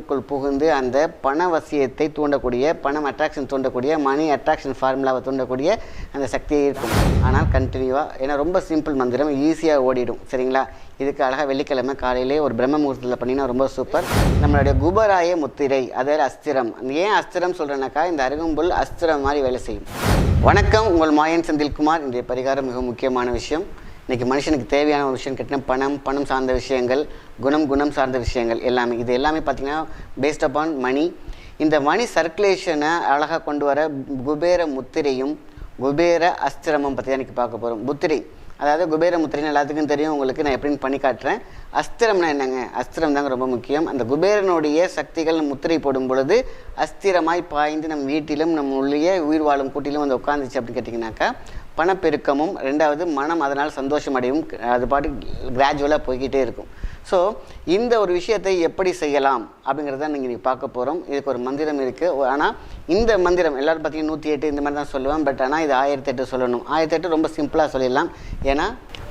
உடம்புக்குள் புகுந்து அந்த பண வசியத்தை தூண்டக்கூடிய பணம் அட்ராக்ஷன் தூண்டக்கூடிய மணி அட்ராக்ஷன் ஃபார்முலாவை தூண்டக்கூடிய அந்த சக்தியே இருக்கும். ஆனால் கண்டினியூவாக ஏன்னா ரொம்ப சிம்பிள் மந்திரம் ஈஸியாக ஓடிடும். சரிங்களா? இதுக்கு அழகாக வெள்ளிக்கிழமை காலையிலே ஒரு பிரம்ம முகூர்த்தத்தில் பண்ணினா ரொம்ப சூப்பர் நம்மளுடைய குபராய முத்திரை அதாவது அஸ்திரம். ஏன் அஸ்திரம் சொல்கிறேன்னாக்கா இந்த அருகம்புல் அஸ்திரம் மாதிரி வேலை செய்யும். வணக்கம் உங்கள் மாயன் செந்தில்குமார். இன்றைய பரிகாரம் மிக முக்கியமான விஷயம். இன்றைக்கி மனுஷனுக்கு தேவையான ஒரு விஷயம் கேட்டிங்கன்னா பணம் பணம் சார்ந்த விஷயங்கள் குணம் குணம் சார்ந்த விஷயங்கள் எல்லாமே. இது எல்லாமே பார்த்திங்கன்னா பேஸ்ட் அப்பான் மணி இந்த மணி சர்க்குலேஷனை அழகாக கொண்டு வர குபேர முத்திரையும் குபேர அஸ்திரமும் பற்றி தான் இன்றைக்கி பார்க்க போகிறோம் முத்திரை. அதாவது குபேரமுத்திரைன்னு எல்லாத்துக்கும் தெரியும். உங்களுக்கு நான் எப்படின்னு பண்ணி காட்டுறேன். அஸ்திரம்னா என்னங்க? அஸ்திரம் தாங்க ரொம்ப முக்கியம். அந்த குபேரனுடைய சக்திகள் முத்திரை போடும் பொழுது அஸ்திரமாய் பாய்ந்து நம் வீட்டிலும் நம் உள்ளே உயிர் வாழும் கூட்டிலும் வந்து உட்காந்துச்சு அப்படின்னு கேட்டிங்கனாக்கா பணப்பெருக்கமும் ரெண்டாவது மனம் அதனால் சந்தோஷம் அடையும் அது பாட்டு கிராஜுவலாக போய்கிட்டே இருக்கும். ஸோ இந்த ஒரு விஷயத்தை எப்படி செய்யலாம் அப்படிங்கிறத நீங்கள் பார்க்க போகிறோம் இதுக்கு ஒரு மந்திரம் இருக்குது ஆனால் இந்த மந்திரம் எல்லோரும் பார்த்தீங்கன்னா நூற்றி எட்டு இந்த மாதிரி தான் சொல்லுவேன் பட் ஆனால் இது ஆயிரத்தி எட்டு சொல்லணும். ஆயிரத்தி எட்டு ரொம்ப சிம்பிளாக சொல்லிடலாம். ஏன்னா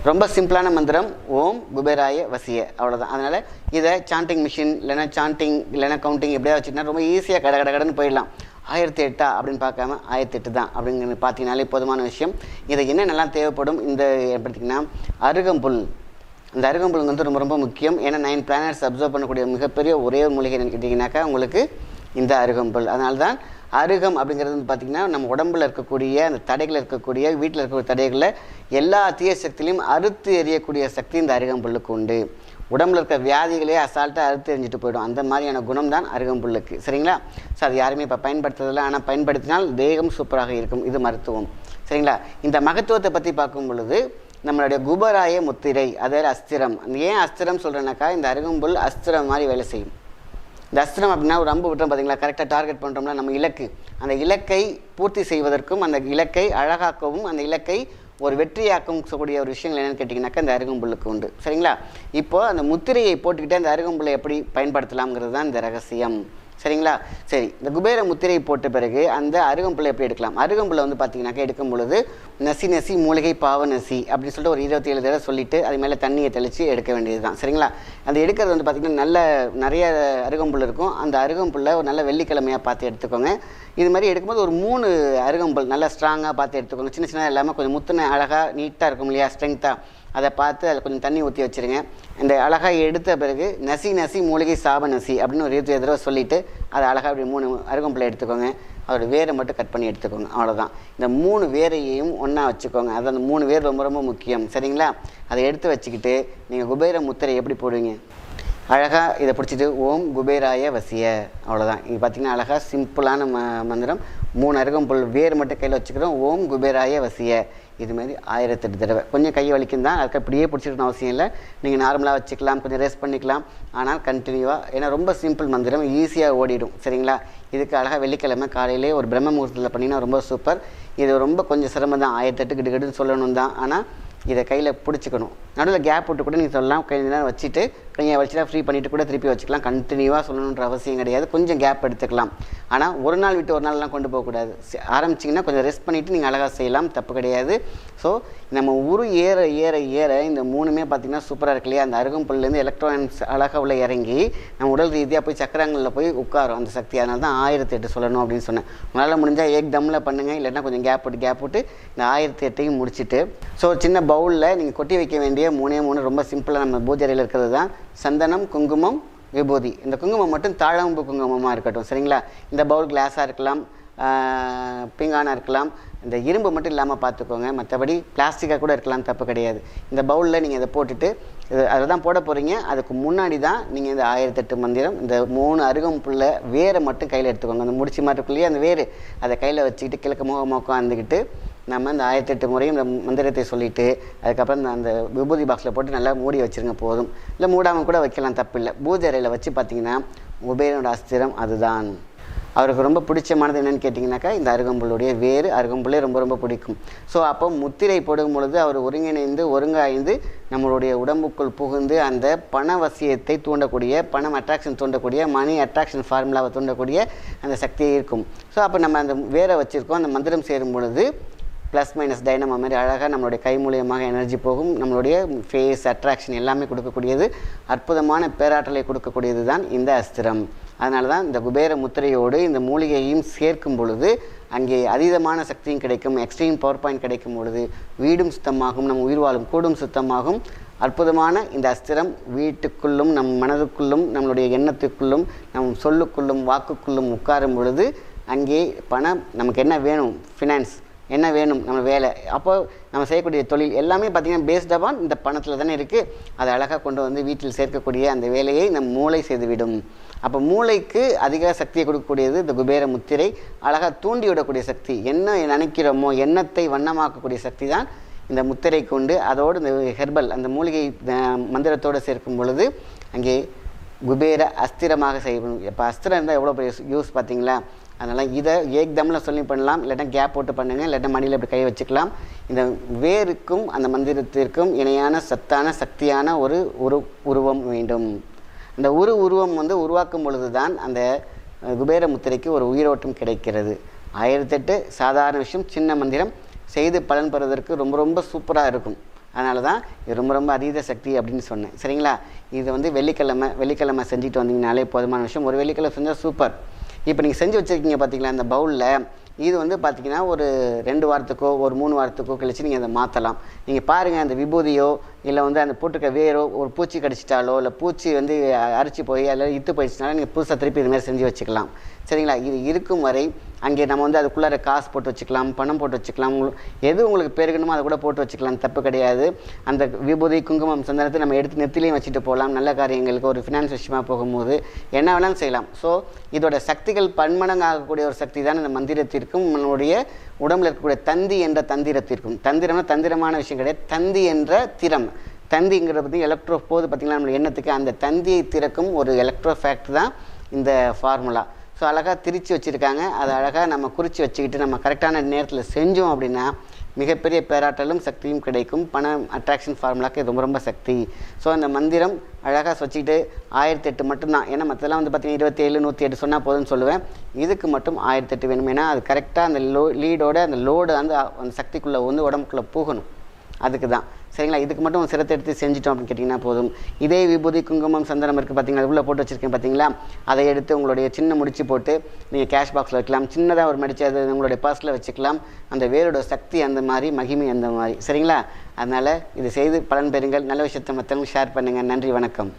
ரொம்ப சிம்பிளான மந்திரம் ஓம் குபேராய வசிய அவ்வளோதான் அதனால் இதை சாண்டிங் மிஷின் இல்லைனா சாண்டிங் இல்லைனா கவுண்டிங் எப்படியா வச்சுன்னா ரொம்ப ஈஸியாக கட கட கடன்னு போயிடலாம். ஆயிரத்தி எட்டா அப்படின்னு பார்க்காம ஆயிரத்தி எட்டு தான் அப்படிங்கிறது பார்த்தீங்கனாலே போதுமான விஷயம். இதை என்னென்னலாம் தேவைப்படும்? இந்த பார்த்திங்கன்னா அருகம்புல் இந்த அருகம்புல் வந்து ரொம்ப ரொம்ப முக்கியம். ஏன்னா நைன் பிளானட்ஸ் அப்சர்வ் பண்ணக்கூடிய மிகப்பெரிய ஒரே ஒரு மூலிகை என்னன்னு கேட்டிங்கனாக்கா உங்களுக்கு இந்த அருகம்புல் அதனால தான் அருகம் அப்படிங்கிறது வந்து பார்த்திங்கன்னா நம்ம உடம்புல இருக்கக்கூடிய அந்த தடைகள் இருக்கக்கூடிய வீட்டில் இருக்கக்கூடிய தடைகளில் எல்லா தீய சக்தியிலையும் அறுத்து எறியக்கூடிய சக்தி இந்த அருகம்புல்லுக்கு உண்டு. உடம்புல இருக்க வியாதிகளே அசால்ட்டாக அறுத்து எரிஞ்சிட்டு போயிடும். அந்த மாதிரியான குணம் தான் அருகம்புல்லுக்கு. சரிங்களா? ஸோ அது யாருமே இப்போ பயன்படுத்துறதில்ல. ஆனால் பயன்படுத்தினால் தேகம் சூப்பராக இருக்கும். இது மருத்துவம். சரிங்களா? இந்த மகத்துவத்தை பற்றி பார்க்கும் பொழுது நம்மளுடைய குபராய முத்திரை அதாவது அஸ்திரம். ஏன் அஸ்திரம் சொல்கிறேன்னாக்கா இந்த அருகம்புல் அஸ்திரம் மாதிரி வேலை செய்யும். இந்த அஸ்திரம் அப்படின்னா ஒரு அம்பு விட்டோம் பார்த்தீங்களா கரெக்டாக டார்கெட் பண்ணுறோம்னா நம்ம இலக்கு. அந்த இலக்கை பூர்த்தி செய்வதற்கும் அந்த இலக்கை அழகாக்கவும் அந்த இலக்கை ஒரு வெற்றியாக்கும் கூடிய ஒரு விஷயங்கள் என்னென்னு கேட்டிங்கனாக்கா இந்த அருகம்புல்லுக்கு உண்டு. சரிங்களா? இப்போது அந்த முத்திரையை போட்டுக்கிட்டே அந்த அருகம்புல்லை எப்படி பயன்படுத்தலாம்ங்கிறது தான் இந்த ரகசியம். சரிங்களா? சரி இந்த குபேர முத்திரை போட்ட பிறகு அந்த அருகம்புல்லை எப்படி எடுக்கலாம்? அருகம்புல்லை வந்து பார்த்தீங்கன்னாக்கா எடுக்கும் பொழுது நசி நசி மூலிகை பாவ நசி அப்படின்னு சொல்லிட்டு ஒரு இருபத்தி ஏழு தடவை சொல்லிட்டு அது மேலே தண்ணியை தெளித்து எடுக்க வேண்டியது தான் சரிங்களா? அந்த எடுக்கிறது வந்து பார்த்திங்கன்னா நல்ல நிறைய அருகம்புல் இருக்கும். அந்த அருகம்புல்லை ஒரு நல்ல வெள்ளிக்கிழமையாக பார்த்து எடுத்துக்கோங்க. இது மாதிரி எடுக்கும்போது ஒரு மூணு அருகம்புல் நல்லா ஸ்ட்ராங்காக பார்த்து எடுத்துக்கோங்க. சின்ன சின்ன இல்லாமல் கொஞ்சம் முத்துன அழகாக நீட்டாக இருக்கும் இல்லையா? ஸ்ட்ரென்த்தாக அதை பார்த்து அதில் கொஞ்சம் தண்ணி ஊற்றி வச்சுருங்க. இந்த அழகாக எடுத்த பிறகு நசி நசி மூலிகை சாப நசி அப்படின்னு ஒரு இருபத்தி தடவை சொல்லிவிட்டு அதை அழகாக அப்படி மூணு அருகம்புல்லை எடுத்துக்கோங்க. அதோட வேரை மட்டும் கட் பண்ணி எடுத்துக்கோங்க. அவ்வளோதான் இந்த மூணு வேரையையும் ஒன்றா வச்சுக்கோங்க. அது அந்த மூணு வேர் ரொம்ப ரொம்ப முக்கியம். சரிங்களா? அதை எடுத்து வச்சுக்கிட்டு நீங்கள் குபேர முத்திரை எப்படி போடுவீங்க? அழகாக இதை பிடிச்சிட்டு ஓம் குபேராய வசிய. அவ்வளோதான் இது பார்த்திங்கன்னா அழகாக சிம்பிளான ம மந்திரம். மூணு அருகம் புல் வேர் மட்டும் கையில் வச்சுக்கிறோம். ஓம் குபேராய வசிய. இது மாதிரி ஆயிரத்தெட்டு தடவை. கொஞ்சம் கை வலிக்கும் தான். அதுக்கு அப்படியே பிடிச்சிருக்கணும் அவசியம் இல்லை. நீங்கள் நார்மலாக வச்சுக்கலாம். கொஞ்சம் ரெஸ்ட் பண்ணிக்கலாம். ஆனால் கண்டினியூவாக ஏன்னா ரொம்ப சிம்பிள் மந்திரம். ஈஸியாக ஓடிடும். சரிங்களா? இதுக்கு அழகாக வெள்ளிக்கிழமை காலையிலே ஒரு பிரம்ம முகூர்த்தத்தில் பண்ணிங்கன்னா ரொம்ப சூப்பர் இது ரொம்ப கொஞ்சம் சிரமம் தான். ஆயிரத்தெட்டு கிட்டு கிட்டுன்னு சொல்லணும் தான். ஆனால் இதை கையில் பிடிச்சிக்கணும். நடுவில் கேப் விட்டு கூட நீங்கள் சொல்லலாம். கொஞ்ச நேரம் வச்சுட்டு நீங்கள் வச்சுட்டா ஃப்ரீ பண்ணிவிட்டு கூட திருப்பி வச்சுக்கலாம். கண்டினியூவாக சொல்லணுன்ற அவசியம் கிடையாது. கொஞ்சம் கேப் எடுத்துக்கலாம். ஆனால் ஒரு நாள் விட்டு ஒரு நாள்லாம் கொண்டு போகக்கூடாது ஆரம்பிச்சிங்கன்னா கொஞ்சம் ரெஸ்ட் பண்ணிவிட்டு நீங்கள் அழகாக செய்யலாம். தப்பு கிடையாது. ஸோ நம்ம உரு ஏற ஏற ஏற இந்த மூணுமே பார்த்திங்கன்னா சூப்பராக இருக்கு இல்லையா? அந்த அருகம்புல்லேருந்து எலக்ட்ரானிக்ஸ் அழகாக உள்ள இறங்கி நம்ம உடல் ரீதியாக போய் சக்கரங்களில் போய் உட்காரும் அந்த சக்தி. அதனால தான் ஆயிரத்தி எட்டு சொல்லணும் அப்படின்னு சொன்னேன். உங்களால் முடிஞ்சால் ஏக் தம்மில் பண்ணுங்கள் இல்லைன்னா கொஞ்சம் கேப் விட்டு கேப் விட்டு இந்த ஆயிரத்தி எட்டையும் முடிச்சுட்டு. ஸோ சின்ன பவுலில் நீங்கள் கொட்டி வைக்க வேண்டிய மூணே மூணு ரொம்ப சிம்பிளாக நம்ம பூஜரையில் இருக்கிறது தான். சந்தனம் குங்குமம் விபூதி. இந்த குங்குமம் மட்டும் தாழம்பு குங்குமமாக இருக்கட்டும் சரிங்களா? இந்த பவுல் கிளாஸாக இருக்கலாம் பீங்கானாக இருக்கலாம் இந்த இரும்பு மட்டும் இல்லாமல் பார்த்துக்கோங்க. மற்றபடி பிளாஸ்டிக்காக கூட இருக்கலாம் தப்பு கிடையாது. இந்த பவுலில் நீங்கள் இதை போட்டுட்டு இது அதை தான் போட போகிறீங்க அதுக்கு முன்னாடி தான் நீங்கள் இந்த ஆயிரத்தெட்டு மந்திரம் இந்த மூணு அருகம்புள்ள வேரை மட்டும் கையில் எடுத்துக்கோங்க. அந்த முடிச்சு மாட்டுக்குள்ளேயே அந்த வேர் அதை கையில் வச்சுக்கிட்டு கிழக்கு முகமாக உட்காந்துக்கிட்டு நம்ம அந்த ஆயிரத்தெட்டு முறையும் இந்த மந்திரத்தை சொல்லிவிட்டு அதுக்கப்புறம் அந்த விபூதி பாக்ஸில் போட்டு நல்லா மூடி வச்சுருங்க போதும். இல்லை மூடாமல் கூட வைக்கலாம் தப்பில்லை. பூஜை அறையில் வச்சு பார்த்தீங்கன்னா உபேரனோட அஸ்திரம் அதுதான். அவருக்கு ரொம்ப பிடிச்சமானது என்னென்னு கேட்டிங்கனாக்கா இந்த அருகம்புல்லுடைய வேறு அருகம்புல்லே ரொம்ப ரொம்ப பிடிக்கும். ஸோ அப்போ முத்திரை போடும் பொழுது அவர் ஒருங்கிணைந்து ஒருங்காய்ந்து நம்மளுடைய உடம்புக்குள் புகுந்து அந்த பண வசியத்தை தூண்டக்கூடிய பணம் அட்ராக்ஷன் தூண்டக்கூடிய மணி அட்ராக்ஷன் ஃபார்முலாவை தூண்டக்கூடிய அந்த சக்தியே இருக்கும். ஸோ அப்போ நம்ம அந்த வேரை வச்சுருக்கோம் அந்த மந்திரம் சேரும் பொழுது ப்ளஸ் மைனஸ் டைனமோ மாதிரி அழகாக நம்மளுடைய கை மூலியமாக எனர்ஜி போகும். நம்மளுடைய ஃபேஸ் அட்ராக்ஷன் எல்லாமே கொடுக்கக்கூடியது. அற்புதமான பேராற்றலை கொடுக்கக்கூடியது தான் இந்த அஸ்திரம். அதனால தான் இந்த குபேர முத்திரையோடு இந்த மூலிகையையும் சேர்க்கும் பொழுது அங்கே அதீதமான சக்தியும் கிடைக்கும். எக்ஸ்ட்ரீம் பவர் பாயிண்ட் கிடைக்கும் பொழுது வீடும் சுத்தமாகும் நம் உயிர் வாழும் கூடும் சுத்தமாகும். அற்புதமான இந்த அஸ்திரம் வீட்டுக்குள்ளும் நம் மனதுக்குள்ளும் நம்மளுடைய எண்ணத்துக்குள்ளும் நம் சொல்லுக்குள்ளும் வாக்குக்குள்ளும் உட்காரும் பொழுது அங்கே பணம் நமக்கு என்ன வேணும்? ஃபினான்ஸ் என்ன வேணும் நம்ம வேலை. அப்போ நம்ம செய்யக்கூடிய தொழில் எல்லாமே பார்த்திங்கன்னா பேஸ்ட் அப்பான் இந்த பணத்தில் தானே இருக்குது அதை அழகாக கொண்டு வந்து வீட்டில் சேர்க்கக்கூடிய அந்த வேலையை நம் மூளை செய்துவிடும். அப்போ மூளைக்கு அதிக சக்தியை கொடுக்கக்கூடியது இந்த குபேர முத்திரை. அழகாக தூண்டி விடக்கூடிய சக்தி. என்ன நினைக்கிறோமோ எண்ணத்தை வண்ணமாக்கக்கூடிய சக்தி தான் இந்த முத்திரை கொண்டு அதோடு இந்த ஹெர்பல் அந்த மூலிகை மந்திரத்தோடு சேர்க்கும் பொழுது அங்கே குபேர அஸ்திரமாக செய்யணும் இப்போ அஸ்திரம் இருந்தால் எவ்வளோ பெரிய யூஸ் பார்த்தீங்களா? அதனால் இதை ஏக்தமில் சொல்லி பண்ணலாம் இல்லாட்டா கேப் போட்டு பண்ணுங்கள் இல்லாட்டா மடியில் இப்படி கை வச்சுக்கலாம். இந்த வேருக்கும் அந்த மந்திரத்திற்கும் இணையான சத்தான சக்தியான ஒரு உரு உருவம் வேண்டும். அந்த உரு உருவம் வந்து உருவாக்கும் பொழுது தான் அந்த குபேர முத்திரைக்கு ஒரு உயிரோட்டம் கிடைக்கிறது. ஆயிரத்தெட்டு சாதாரண விஷயம் சின்ன மந்திரம் செய்து பலன் பெறுவதற்கு ரொம்ப ரொம்ப சூப்பராக இருக்கும். அதனால தான் இது ரொம்ப ரொம்ப அதீத சக்தி அப்படின்னு சொன்னேன். சரிங்களா? இது வந்து வெள்ளிக்கிழமை வெள்ளிக்கிழமை செஞ்சுட்டு வந்தீங்கனாலே போதுமான விஷயம். ஒரு வெள்ளிக்கிழமை செஞ்சால் சூப்பர். இப்போ நீங்கள் செஞ்சு வச்சுருக்கீங்க பார்த்தீங்களா இந்த பவுலில் இது வந்து பார்த்தீங்கன்னா ஒரு ரெண்டு வாரத்துக்கோ ஒரு மூணு வாரத்துக்கோ கழித்து நீங்கள் அதை மாற்றலாம் நீங்கள் பாருங்கள் அந்த விபூதியோ இல்லை வந்து அந்த போட்டுக்க வேரோ ஒரு பூச்சி கடிச்சிட்டாலோ இல்லை பூச்சி வந்து அரிச்சு போய் அதில் இத்து போயிடுச்சுனாலும் நீங்கள் புதுசாக திருப்பி இது மாதிரி செஞ்சு வச்சுக்கலாம். சரிங்களா? இது இருக்கும் வரை அங்கே நம்ம வந்து அதுக்குள்ளார காசு போட்டு வச்சுக்கலாம் பணம் போட்டு வச்சுக்கலாம். உங்களுக்கு எது உங்களுக்கு பெருகணுமோ அதை கூட போட்டு வச்சுக்கலாம். தப்பு கிடையாது. அந்த விபூதி குங்குமம் சந்தனத்தை நம்ம எடுத்து நெத்திலையும் வச்சுட்டு போகலாம். நல்ல காரியங்களுக்கு ஒரு ஃபினான்ஸ் விஷயமாக போகும்போது என்ன வேணாலும் செய்யலாம். ஸோ இதோட சக்திகள் பன்மடங்காகக்கூடிய ஒரு சக்தி தான் இந்த மந்திரத்திற்கும் நம்மளுடைய உடம்புல இருக்கக்கூடிய தந்தி என்ற தந்திரத்திற்கும் தந்திரம்னா தந்திரமான விஷயம் கிடையாது. தந்தி என்ற திறம். தந்திங்கிறத பற்றி எலக்ட்ரோ போது பார்த்திங்கன்னா நம்ம எண்ணத்துக்கு அந்த தந்தியை திறக்கும் ஒரு எலக்ட்ரோ ஃபேக்ட் தான் இந்த ஃபார்முலா ஸோ அழகாக திரித்து வச்சுருக்காங்க. அதை அழகாக நம்ம குறித்து வச்சுக்கிட்டு நம்ம கரெக்டான நேரத்தில் செஞ்சோம் அப்படின்னா மிகப்பெரிய பேராற்றலும் சக்தியும் கிடைக்கும். பணம் அட்ராக்ஷன் ஃபார்முலாக்கு இது ரொம்ப ரொம்ப சக்தி. ஸோ அந்த மந்திரம் அழகாக வச்சுக்கிட்டு ஆயிரத்தி எட்டு மட்டும்தான். ஏன்னா மற்றெல்லாம் வந்து பார்த்தீங்கன்னா இருபத்தி ஏழு நூற்றி எட்டு சொன்னால் போதும்னு சொல்லுவேன். இதுக்கு மட்டும் ஆயிரத்தி எட்டு வேணும் ஏன்னா அது கரெக்டாக அந்த லோ லீடோட அந்த லோடு அந்த அந்த சக்திக்குள்ளே வந்து உடம்புக்குள்ளே போகணும். அதுக்கு தான் சரிங்களா? இதுக்கு மட்டும் சிரத்தை எடுத்து செஞ்சிட்டோம் அப்படின்னு கேட்டிங்கன்னா போதும். இதே விபூதி குங்குமம் சந்தனம் இருக்குது பார்த்தீங்களா அது உள்ளே போட்டு வச்சுருக்கேன் பார்த்தீங்களா அதை எடுத்து உங்களுடைய சின்ன முடிச்சு போட்டு நீங்கள் கேஷ் பாக்ஸில் வைக்கலாம். சின்னதாக ஒரு மடிச்சு அது உங்களுடைய பர்ஸில் வச்சுக்கலாம். அந்த வேரோட சக்தி அந்த மாதிரி மகிமை அந்த மாதிரி. சரிங்களா? அதனால் இது செய்து பலன் பெறுங்கள். நல்ல விஷயத்தை மற்றவங்க ஷேர் பண்ணுங்கள் நன்றி வணக்கம்.